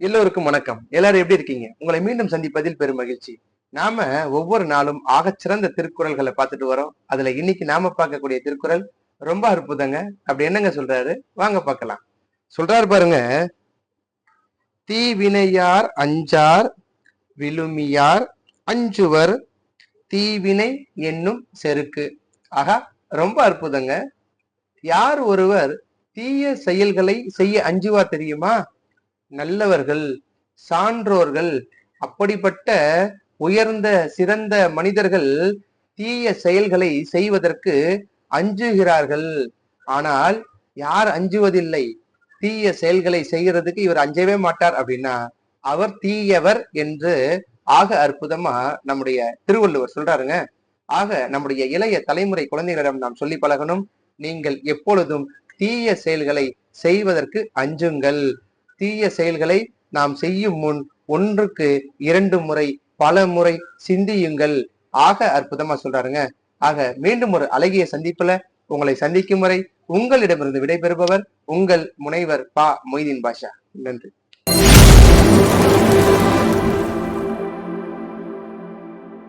எல்லோருக்கும் வணக்கம். எல்லாரும் எப்படி இருக்கீங்க? உங்களை மீண்டும் சந்திப்பதில் பெரும் மகிழ்ச்சி. நாம ஒவ்வொரு நாளும் ஆகச்சிறந்த திருக்குறள்களை பார்த்துட்டு வரோம். அதுல இன்னைக்கு நாம பார்க்கக்கூடிய திருக்குறள் ரொம்ப அற்புதங்க. அப்படி என்னங்க சொல்றாரு? வாங்க பார்க்கலாம். சொல்றாரு பாருங்க. தீவினையார் அஞ்சார் விழுமியார் அஞ்சுவர். தீவினை என்னும் செருக்கு. ஆகா ரொம்ப அற்புதங்க. யார் ஒருவர் தீய செயல்களை செய்ய அஞ்சுவார் தெரியுமா? நல்லவர்கள் சான்றோர்கள் அப்படிப்பட்ட உயர்ந்த சிறந்த மனிதர்கள் தீய செயல்களை செய்வதற்கு அஞ்சுகிறார்கள். ஆனால் யார் அஞ்சுவதில்லை? தீய செயல்களை செய்கிறதுக்கு இவர் அஞ்சவே மாட்டார் அப்படின்னா அவர் தீயவர் என்று ஆக அற்புதமா நம்முடைய திருவள்ளுவர் சொல்றாருங்க. ஆக நம்முடைய இளைய தலைமுறை குழந்தைகளிடம் நாம் சொல்லி பழகணும். நீங்கள் எப்பொழுதும் தீய செயல்களை செய்வதற்கு அஞ்சுங்கள். தீய செயல்களை நாம் செய்யும் முன் ஒன்றுக்கு இரண்டு முறை பல முறை சிந்தியுங்கள். ஆக அற்புதமா சொல்றாருங்க. ஆக மீண்டும் ஒரு அழகிய சந்திப்புல உங்களை சந்திக்கும் வரை உங்களிடமிருந்து விடைபெறுபவர் உங்கள் முனைவர் பா மொய்தீன் பாஷா. நன்றி.